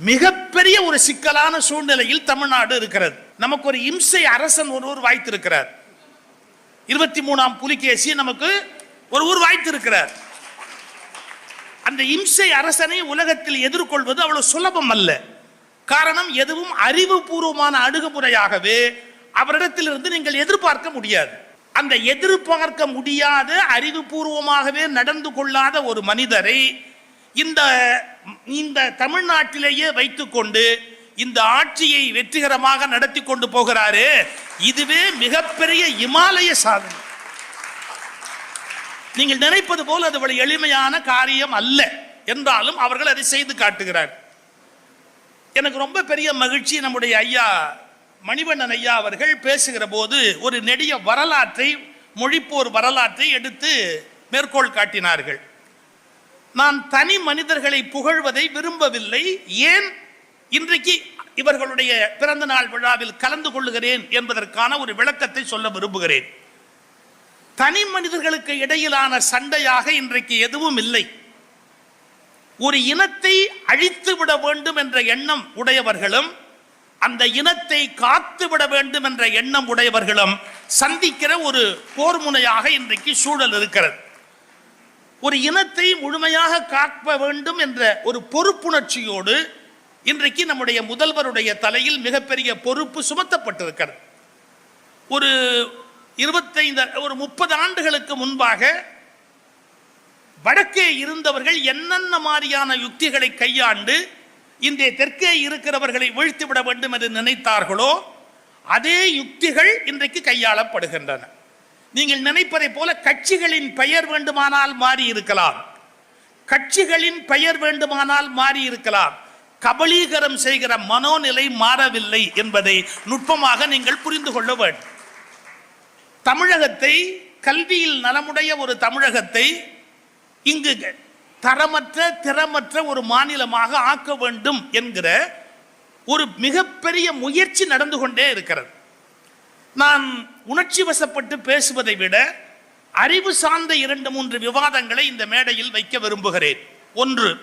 மிகப்பெரிய ஒரு சிக்கலான சூழ்நிலையில் தமிழ்நாடு இருக்கிறது. நமக்கு ஒரு இம்சை அரசன் ஒருவர் வாய்த்திருக்கிறார். இருபத்தி மூணாம் புலிகேசி நமக்கு ஒரு ஊர் வாய்த்திருக்கிறார். அந்த இம்சை அரசனை உலகத்தில் எதிர்கொள்வது அவ்வளவு சுலபம் அல்ல. காரணம் எதுவும் அறிவுபூர்வமான அணுகுமுறையாகவே அவரிடத்திலிருந்து நீங்கள் எதிர்பார்க்க முடியாது. அந்த எதிர்பார்க்க முடியாத அறிவுபூர்வமாகவே நடந்து கொள்ளாத ஒரு மனிதரை இந்த இந்த தமிழ்நாட்டிலேயே வைத்துக்கொண்டு இந்த ஆட்சியை வெற்றிகரமாக நடத்தி கொண்டு போகிறாரு இதுவே மிகப்பெரிய இமாலய சாதனை. நீங்கள் நினைப்பது போல் அது அவ்வளவு எளிமையான காரியம் அல்ல என்றாலும் அவர்கள் அதை செய்து காட்டுகிறார். எனக்கு ரொம்ப பெரிய மகிழ்ச்சி நம்முடைய ஐயா மணிவண்ணன் ஐயா அவர்கள் பேசுகிற போது ஒரு நெடிய வரலாற்றை மொழிப்போர் வரலாற்றை எடுத்து மேற்கோள் காட்டினார்கள். நான் தனி மனிதர்களை புகழ்வதை விரும்பவில்லை. ஏன்? இன்றைக்கு இவர்களுடைய பிறந்த நாள் விழாவில் கலந்து கொள்ளுகிறேன் என்பதற்கான ஒரு விளக்கத்தை சொல்ல விரும்புகிறேன். தனி மனிதர்களுக்கு இடையிலான சண்டையாக இன்றைக்கு எதுவும் இல்லை. ஒரு இனத்தை அழித்து விட வேண்டும் என்ற எண்ணம் உடையவர்களும் அந்த இனத்தை காத்து விட வேண்டும் என்ற எண்ணம் உடையவர்களும் சந்திக்கிற ஒரு போர் முனையாக இன்றைக்கு சூழல் இருக்கிறது. ஒரு இனத்தை முழுமையாக காக்க வேண்டும் என்ற ஒரு பொறுப்புணர்ச்சியோடு இன்றைக்கு நம்முடைய முதல்வருடைய தலையில் மிகப்பெரிய பொறுப்பு சுமத்தப்பட்டிருக்கிறது. ஒரு இருபத்தைந்து ஒரு முப்பது ஆண்டுகளுக்கு முன்பாக வடக்கே இருந்தவர்கள் என்னென்ன மாதிரியான யுக்திகளை கையாண்டு இந்த தெற்கே இருக்கிறவர்களை வீழ்த்திவிட வேண்டும் என்று நினைத்தார்களோ அதே யுக்திகள் இன்றைக்கு கையாளப்படுகின்றன. நீங்கள் நினைப்பதை போல கட்சிகளின் பெயர் வேண்டுமானால் மாறி இருக்கலாம். கட்சிகளின் பெயர் வேண்டுமானால் மாறி இருக்கலாம். கபலீகரம் செய்கிற மனோநிலை மாறவில்லை என்பதை நுட்பமாக நீங்கள் புரிந்து கொள்ள வேண்டும். தமிழகத்தை கல்வியில் நலமுடைய ஒரு தமிழகத்தை இங்கு தரமற்ற திறமற்ற ஒரு மாநிலமாக ஆக்க வேண்டும் என்கிற ஒரு மிகப்பெரிய முயற்சி நடந்து கொண்டே இருக்கிறது. நான் உணர்ச்சி வசப்பட்டு பேசுவதை விட அறிவு சார்ந்த இரண்டு மூன்று விவாதங்களை இந்த மேடையில் வைக்க விரும்புகிறேன். ஒன்று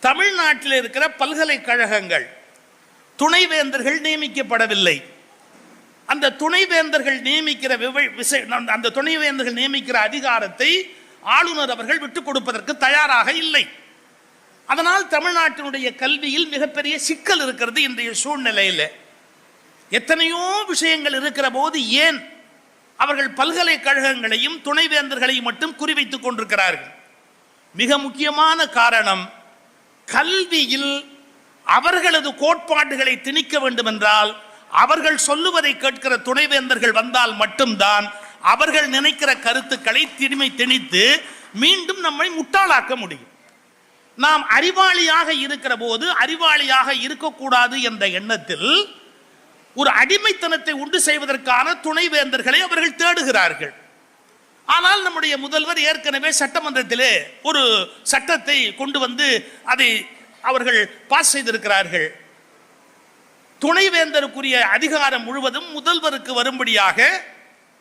தமிழ்நாட்டில் இருக்கிற பல்கலைக்கழகங்கள் துணைவேந்தர்கள் நியமிக்கப்படவில்லை. அந்த துணைவேந்தர்கள் நியமிக்கிற விவ- அந்த துணைவேந்தர்கள் நியமிக்கிற அதிகாரத்தை ஆளுநர் அவர்கள் விட்டுக் கொடுப்பதற்கு தயாராக இல்லை. அதனால் தமிழ்நாட்டினுடைய கல்வியில் மிகப்பெரிய சிக்கல் இருக்கிறது இன்றைய சூழ்நிலையில். எத்தனையோ விஷயங்கள் இருக்கிற போது ஏன் அவர்கள் பல்கலைக்கழகங்களையும் துணைவேந்தர்களையும் மட்டும் குறிவைத்துக் கொண்டிருக்கிறார்கள்? மிக முக்கியமான காரணம் கல்வியில் அவர்களது கோட்பாடுகளை திணிக்க வேண்டும் என்றால் அவர்கள் சொல்லுவதை கேட்கிற துணைவேந்தர்கள் வந்தால் மட்டும்தான் அவர்கள் நினைக்கிற கருத்துக்களை திணிமை திணித்து மீண்டும் நம்மை முட்டாளாக்க முடியும். நாம் அறிவாளியாக இருக்கிற போது அறிவாளியாக இருக்கக்கூடாது என்ற எண்ணத்தில் ஒரு அடிமைத்தனத்தை உண்டு செய்வதற்கான துணைவேந்தர்களை அவர்கள் தேடுகிறார்கள். ஆனால் நம்முடைய முதல்வர் ஏற்கனவே சட்டமன்றத்திலே ஒரு சட்டத்தை கொண்டு வந்து அதை அவர்கள் பாஸ் செய்திருக்கிறார்கள். துணைவேந்தருக்குரிய அதிகாரம் முழுவதும் முதல்வருக்கு வரும்படியாக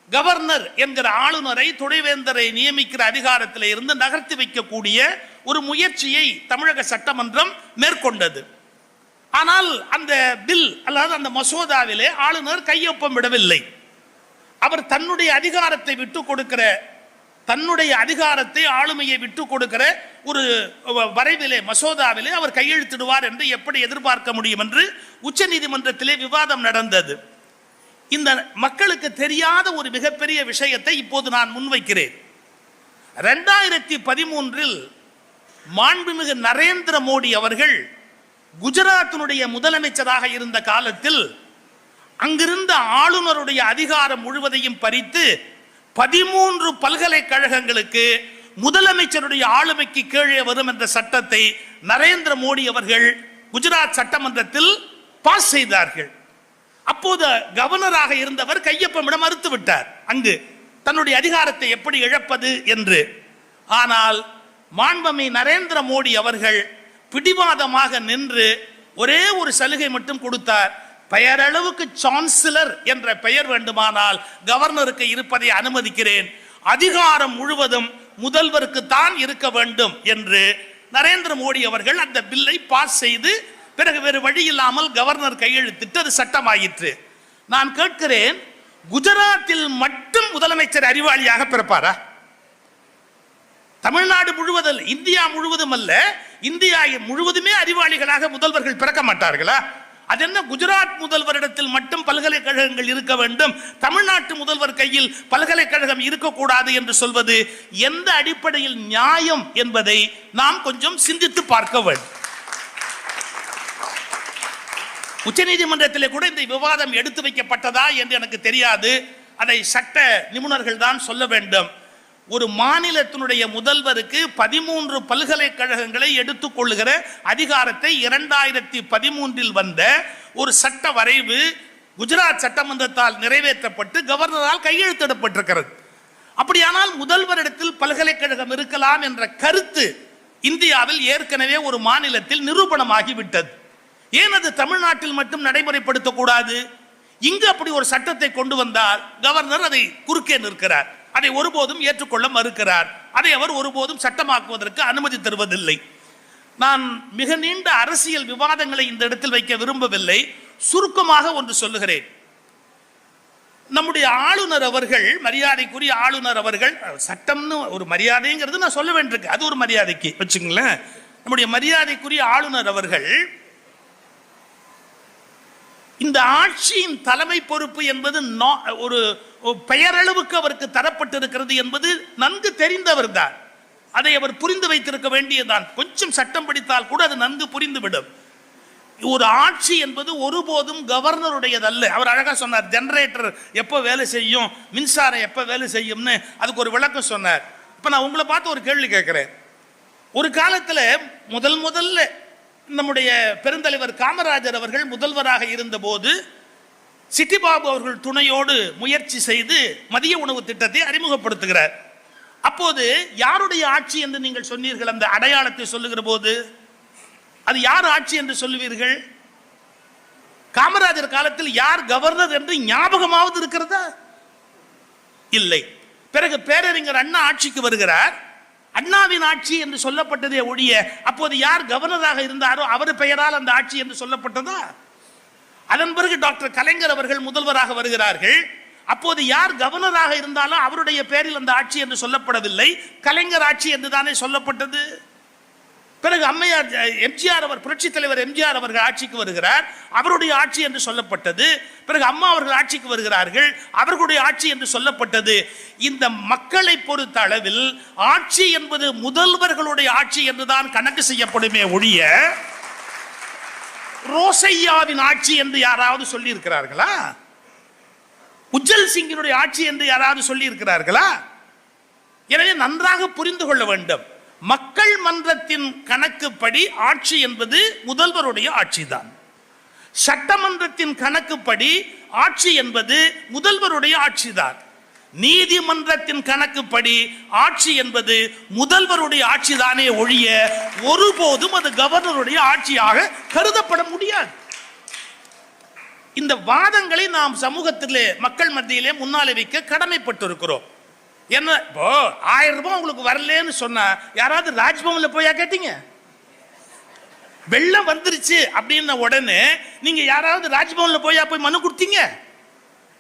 கவர்னர் என்கிற ஆளுநரை துணைவேந்தரை நியமிக்கிற அதிகாரத்தில் இருந்து நகர்த்தி வைக்கக்கூடிய ஒரு முயற்சியை தமிழக சட்டமன்றம் மேற்கொண்டது. ஆனால் அந்த பில் அதாவது அந்த மசோதாவிலே ஆளுநர் கையொப்பம் விடவில்லை. அவர் தன்னுடைய அதிகாரத்தை விட்டு கொடுக்கிற தன்னுடைய அதிகாரத்தை ஆளுமையை விட்டு கொடுக்கிற ஒரு வ- வரைவிலே மசோதாவிலே அவர் கையெழுத்திடுவார் என்று எப்படி எதிர்பார்க்க முடியும் என்று உச்ச நீதிமன்றத்திலே விவாதம் நடந்தது. இந்த மக்களுக்கு தெரியாத ஒரு மிகப்பெரிய விஷயத்தை இப்போது நான் முன்வைக்கிறேன். ரெண்டாயிரத்தி பதிமூன்றில் மாண்புமிகு நரேந்திர மோடி அவர்கள் குஜராத்தினுடைய முதலமைச்சராக இருந்த காலத்தில் அங்கிருந்த ஆளுநருடைய அதிகாரம் முழுவதையும் பறித்து பதிமூன்று பல்கலைக்கழகங்களுக்கு முதலமைச்சருடைய ஆளுமைக்கு கீழே வரும் என்ற சட்டத்தை நரேந்திர மோடி அவர்கள் குஜராத் சட்டமன்றத்தில் பாஸ் செய்தார்கள். அப்போது கவர்னராக இருந்தவர் கையொப்பமிடம் மறுத்து விட்டார். அங்கு தன்னுடைய அதிகாரத்தை எப்படி இழப்பது என்று. ஆனால் மாண்பமை நரேந்திர மோடி அவர்கள் பிடிவாதமாக நின்று ஒரே ஒரு சலுகை மட்டும் கொடுத்தார். பெயரளவுக்கு சான்சலர் என்ற பெயர் வேண்டுமானால் கவர்னருக்கு இருப்பதை அனுமதிக்கிறேன். அதிகாரம் முழுவதும் முதல்வருக்கு தான் இருக்க வேண்டும் என்று நரேந்திர மோடி அவர்கள் அந்த பில்லை பாஸ் செய்து பிறகு வேறு வழி இல்லாமல் கவர்னர் கையெழுத்திட்டு அது சட்டமாயிற்று. நான் கேட்கிறேன் குஜராத்தில் மட்டும் முதலமைச்சர் அறிவாளியாக பிறப்பாரா? தமிழ்நாடு முழுவதும் இந்தியா முழுவதும் அல்ல இந்தியா முழுவதுமே அறிவாளிகளாக முதல்வர்கள் பிறக்க மாட்டார்களா? அது என்ன? குஜராத் முதல்வரிடத்தில் மட்டும் பல்கலைக்கழகங்கள் இருக்க வேண்டும். தமிழ்நாட்டு முதல்வர் கையில் பல்கலைக்கழகம் இருக்கக்கூடாது என்று சொல்வது எந்த அடிப்படையில் நியாயம் என்பதை நாம் கொஞ்சம் சிந்தித்து பார்க்க வேண்டும். உச்சநீதிமன்றத்திலே கூட இந்த விவாதம் எடுத்து வைக்கப்பட்டதா என்று எனக்கு தெரியாது. அதை சட்ட நிபுணர்கள் தான் சொல்ல வேண்டும். ஒரு மாநிலத்தினுடைய முதல்வருக்கு பதிமூன்று பல்கலைக்கழகங்களை எடுத்துக்கொள்ளுகிற அதிகாரத்தை இரண்டாயிரத்தி பதிமூன்றில் வந்த ஒரு சட்ட வரைவு குஜராத் சட்டமன்றத்தால் நிறைவேற்றப்பட்டு கவர்னரால் கையெழுத்திடப்பட்டிருக்கிறது. அப்படியானால் முதல்வரிடத்தில் பல்கலைக்கழகம் இருக்கலாம் என்ற கருத்து இந்தியாவில் ஏற்கனவே ஒரு மாநிலத்தில் நிரூபணமாகிவிட்டது ஏன் அது தமிழ்நாட்டில் மட்டும் நடைமுறைப்படுத்தக்கூடாது? இங்கு அப்படி ஒரு சட்டத்தை கொண்டு வந்தால் கவர்னர் அதை குறுக்கே நிற்கிறார். அதை ஒருபோதும் ஏற்றுக்கொள்ள மறுக்கிறார். அதை அவர் ஒருபோதும் சட்டமாக்குவதற்கு அனுமதி தருவதில்லை. நான் மிக நீண்ட அரசியல் விவாதங்களை இந்த இடத்தில் வைக்க விரும்பவில்லை. சுருக்கமாக ஒன்று சொல்லுகிறேன். நம்முடைய ஆளுநர் அவர்கள் மரியாதைக்குரிய ஆளுநர் அவர்கள் சட்டம்னு ஒரு மரியாதைங்கிறது நான் சொல்ல வேண்டியிருக்கு. அது ஒரு மரியாதைக்கு. வச்சுங்களேன் நம்முடைய மரியாதைக்குரிய ஆளுநர் அவர்கள் இந்த ஆட்சியின் தலைமை பொறுப்பு என்பது ஒரு பெயரளவுக்கு அவருக்கு தரப்பட்டிருக்கிறது என்பது நன்கு தெரிந்தவர் தான். அதை அவர் புரிந்து வைத்திருக்க வேண்டியதுதான். கொஞ்சம் சட்டம் படித்தால் கூட அது நன்கு புரிந்துவிடும். ஒரு ஆட்சி என்பது ஒருபோதும் கவர்னருடையதல்ல. அவர் அழகா சொன்னார் ஜென்ரேட்டர் எப்போ வேலை செய்யும்? மின்சாரம் எப்போ வேலை செய்யும்னு. அதுக்கு ஒரு விளக்கம் சொன்னார். இப்போ நான் உங்களை பார்த்து ஒரு கேள்வி கேட்குறேன். ஒரு காலத்தில் முதல் முதல்ல நம்முடைய பெருந்தலைவர் காமராஜர் அவர்கள் முதல்வராக இருந்தபோது சிட்டிபாபு அவர்கள் துணையோடு முயற்சி செய்து மதிய உணவு திட்டத்தை அறிமுகப்படுத்துகிறார். அப்போது யாருடைய ஆட்சி என்று நீங்கள் சொன்னீர்கள்? அந்த அடையாளத்தை சொல்லுகிற போது அது யார் ஆட்சி என்று சொல்லுவீர்கள்? காமராஜர் காலத்தில் யார் கவர்னர் என்று ஞாபகமாவது இருக்கிறதா? இல்லை. பிறகு பேரறிஞர் அண்ணா ஆட்சிக்கு வருகிறார். அண்ணாவின் ஆட்சி என்று சொல்லப்பட்டதே ஒழிய அப்போது யார் கவர்னராக இருந்தாரோ அவர் பெயரால் அந்த ஆட்சி என்று சொல்லப்பட்டதா? அதன் பிறகு டாக்டர் கலைஞர் அவர்கள் முதல்வராக வருகிறார்கள். அப்போது யார் கவர்னராக இருந்தாலும் அவருடைய பெயரில் அந்த ஆட்சி என்று சொல்லப்படவில்லை. கலைஞர் ஆட்சி என்று தானே சொல்லப்பட்டது? பிறகு அம்மையார் எம்ஜிஆர் அவர் புரட்சி தலைவர் எம்ஜிஆர் அவர்கள் ஆட்சிக்கு வருகிறார். அவருடைய ஆட்சி என்று சொல்லப்பட்டது. பிறகு அம்மா அவர்கள் ஆட்சிக்கு வருகிறார்கள். அவர்களுடைய ஆட்சி என்று சொல்லப்பட்டது. இந்த மக்களை பொறுத்த அளவில் ஆட்சி என்பது முதல்வர்களுடைய ஆட்சி என்றுதான் கணக்கு செய்யப்படுமே ஒழிய ரோசையாவின் ஆட்சி என்று யாராவது சொல்லி இருக்கிறார்களா உஜ்ஜல் சிங்கினுடைய ஆட்சி என்று யாராவது சொல்லி இருக்கிறார்களா எனவே நன்றாக புரிந்து கொள்ள வேண்டும். மக்கள் மன்றத்தின் கணக்குப்படி ஆட்சி என்பது முதல்வருடைய ஆட்சிதான். சட்டமன்றத்தின் கணக்குப்படி ஆட்சி என்பது முதல்வருடைய ஆட்சிதான். நீதிமன்றத்தின் கணக்குப்படி ஆட்சி என்பது முதல்வருடைய ஆட்சிதானே ஒழிய ஒருபோதும் அது கவர்னருடைய ஆட்சியாக கருதப்பட முடியாது. இந்த வாதங்களை நாம் சமூகத்திலே மக்கள் மத்தியிலே முன்னாலே வைக்க கடமைப்பட்டிருக்கிறோம். என்ன? இப்போ ஆயிரம் ரூபாய் உங்களுக்கு வரலன்னு சொன்னா யாராவது ராஜ்பவன்ல போயா கேட்டீங்க? வெள்ளம் வந்துருச்சு அப்படின்ன உடனே நீங்க யாராவது ராஜ்பவன்ல போயா போய் மனு கொடுத்தீங்க?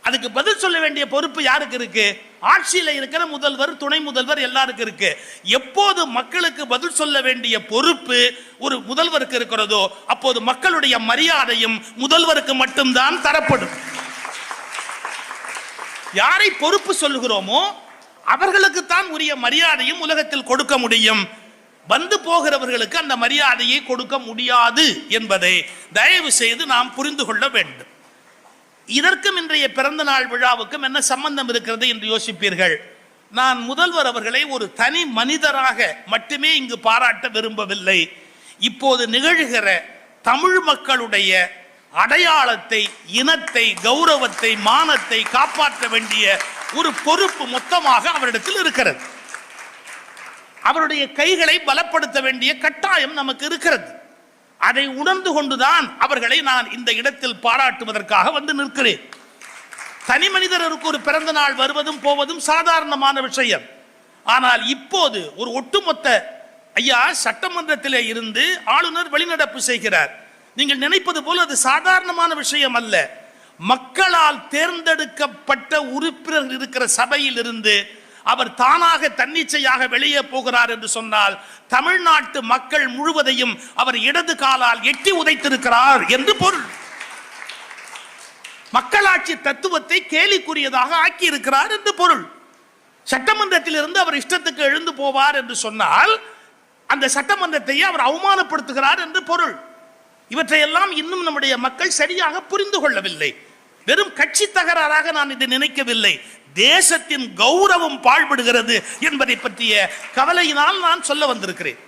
அதுக்கு பதில் சொல்ல வேண்டிய பொறுப்பு யாருக்கு இருக்கு? ஆட்சியில் இருக்கிற முதல்வர் துணை முதல்வர் எல்லாருக்கும் இருக்கு. எப்போது மக்களுக்கு பதில் சொல்ல வேண்டிய பொறுப்பு ஒரு முதல்வருக்கு இருக்கிறதோ அப்போது மக்களுடைய மரியாதையும் முதல்வருக்கு மட்டும்தான் தரப்படும். யாரை பொறுப்பு சொல்லுகிறோமோ அவர்களுக்கு தான் உரிய மரியாதையும் உலகத்தில் கொடுக்க முடியும். வந்து போகிறவர்களுக்கு அந்த மரியாதையை கொடுக்க முடியாது என்பதை தயவு செய்து நாம் புரிந்து கொள்ள வேண்டும். இதற்கும் இன்றைய பிறந்த நாள் விழாவுக்கும் என்ன சம்பந்தம் இருக்கிறது என்று யோசிப்பீர்கள். நான் முதல்வர் அவர்களை ஒரு தனி மனிதராக மட்டுமே இங்கு பாராட்ட விரும்பவில்லை. இப்போது நிகழ்கிற தமிழ் மக்களுடைய அடையாளத்தை இனத்தை கௌரவத்தை மானத்தை காப்பாற்ற வேண்டிய ஒரு பொறுப்பு மொத்தமாக அவரிடத்தில் இருக்கிறது. அவருடைய கைகளை பலப்படுத்த வேண்டிய கட்டாயம் நமக்கு இருக்கிறது. அதை உணர்ந்து கொண்டுதான் அவர்களை நான் இந்த இடத்தில் பாராட்டுவதற்காக வந்து நிற்கிறேன். தனி மனிதருக்கு ஒரு பிறந்த நாள் வருவதும் போவதும் சாதாரணமான விஷயம். ஆனால் இப்போது ஒரு ஒட்டுமொத்த ஐயா சட்டமன்றத்திலே இருந்து ஆளுநர் வெளிநடப்பு செய்கிறார். நீங்கள் நினைப்பது போல அது சாதாரணமான விஷயம் அல்ல. மக்களால் தேர்ந்தெடுக்கப்பட்ட உறுப்பினர் இருக்கிற சபையில் இருந்து அவர் தானாக தன்னிச்சையாக வெளியே போகிறார் என்று சொன்னால் தமிழ்நாட்டு மக்கள் முழுவதையும் அவர் இடது காலால் எட்டி உதைத்திருக்கிறார் என்று பொருள். மக்களாட்சி தத்துவத்தை கேலிக்குரியதாக ஆக்கி இருக்கிறார் என்று பொருள். சட்டமன்றத்தில் இருந்து அவர் இஷ்டத்துக்கு எழுந்து போவார் என்று சொன்னால் அந்த சட்டமன்றத்தையே அவர் அவமானப்படுத்துகிறார் என்று பொருள். இவற்றையெல்லாம் இன்னும் நம்முடைய மக்கள் சரியாக புரிந்து கொள்ளவில்லை. வெறும் கட்சி தகராறாக நான் இதை நினைக்கவில்லை. தேசத்தின் கௌரவம் பாழ்படுகிறது என்பதை பற்றிய கவலையினால் நான் சொல்ல வந்திருக்கிறேன்.